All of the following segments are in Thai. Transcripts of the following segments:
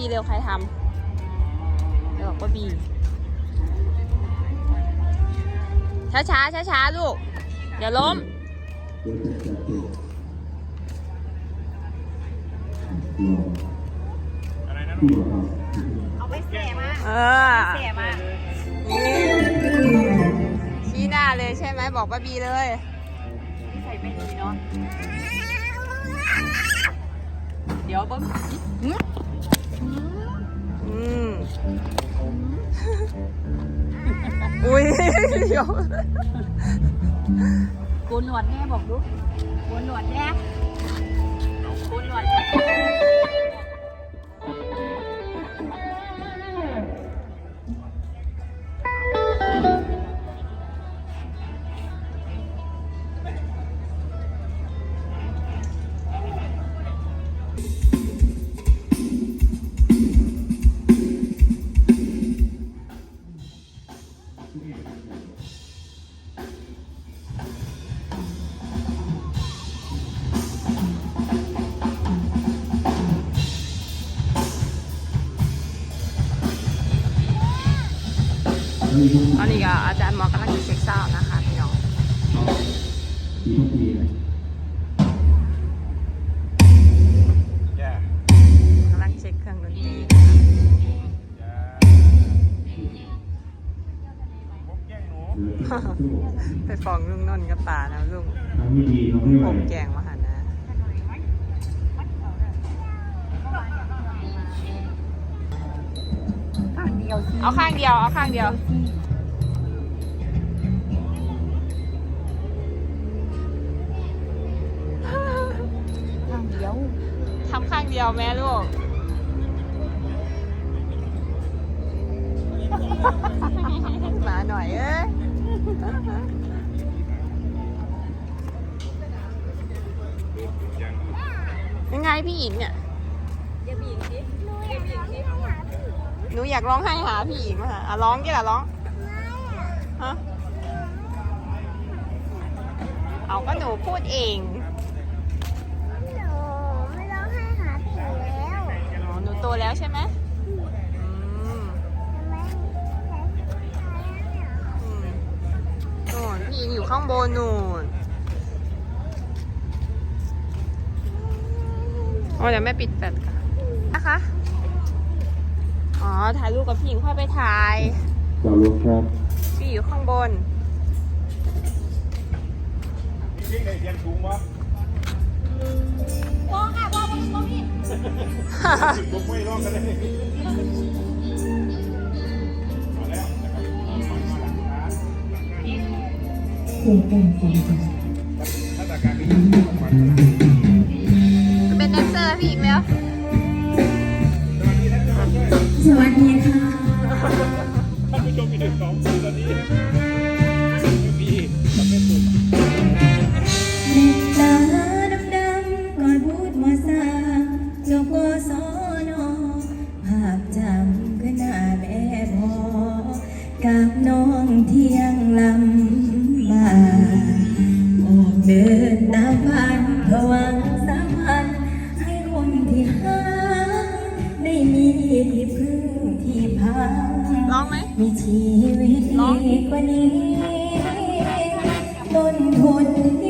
บอกป้าบีเร็วใครทำไปบอกป้าบีช้าช้าช้าช้าๆลูก อย่าล้ม เอาไปเสียมาเออเสียมานี่ชี้หน้าเลยใช่ไหมบอกป้าบีเลย ใส่ไม่ดีเนาะ เดี๋ยวเบิ้ง อืมอุ้ยเดี๋ยวโกนหนวดแน่บอกลูกโกนหนวดแน่โกนหนวด ตอนนี้ก็อาจารย์หมอกำลังเช็คซาวน์นะคะพี่น้องกำลังเช็คเครื่องดนตรีนะคะไปฟ้องลุงนนท์กับป่านะลุงทำไม่ดีเราไม่ไหวผมแกงมาหานะเอาข้างเดียว เอาข้างเดียว ทำข้างเดียวแม่ลูกมาหน่อยเอ้ยยังไงพี่หญิงเนี่ยอย่าบีบสิอย่าบีบสิหนูอยากร้องไห้หาพี่หญิงมาหาอะร้องกี่ละร้องฮะเอาก็หนูพูดเอง อ๋อหนูโตแล้วใช่ไหมอืมทำไมใช้ใช้เนี่ยอืมนู่นพี่หญิงอยู่ข้างบนนู่นโอ้เดี๋ยวแม่ปิดแฟลชค่ะนะคะ อ๋อ ถ่ายรูปกับพี่หญิงค่อยไปถ่ายจอดรถครับพี่อยู่ข้างบนพ่อ ค่ะพ่อพ่อพ่อพี่เป็นแดนเซอร์พี่หญิงแล้วสวัสดีค่ะท่านผู้ชมมีถึงสองสื่อตอนนี้ ดินตามพันเพื่อหวังสัมพันธ์ให้คนที่หาได้มีที่พึ่งที่พักร้องไหมมีชีวิตดีกว่านี้ต้นทุนที่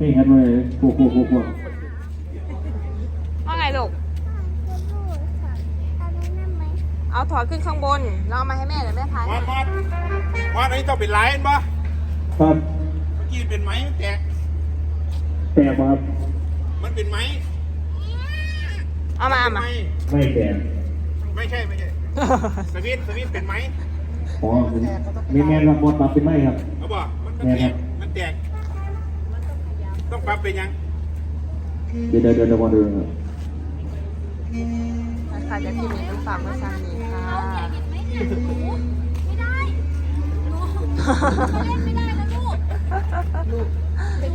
นี่ครับเลยพวกพวกพวกพวกว่าไงลูก เอาถอดขึ้นข้างบน แล้วเอามาให้แม่เดี๋ยวแม่พายมอดมอดมอดอันนี้ต้องเป็นไลน์ป่ะครับเมื่อกี้เป็นไหมมันแตกแต่ครับมันเป็นไหมเอามาเอามา ไม่ไม่แต่ไม่ใช่ไม่ใช่สวิตช์สวิตช์เป็นไหมอ๋อมีแมนรับบอลปรับเป็นไหมครับ เขาบอกมันมันแม่แตครักบมันแตก ต้องปรับเป็นยังเดี๋ยวเดี๋ยวเดี๋ยวเดี๋ยวมาดูครับค่ะเดี๋ยวพี่มีไปฝากไว้ซันนี้ค่ะไม่ได้หนูเล่นไม่ได้นะลูก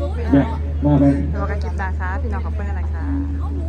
ลูกเนี่ยมาไปแล้วก็กินตาค่ะพี่น้องขอบคุณอะไรค่ะเอาหนู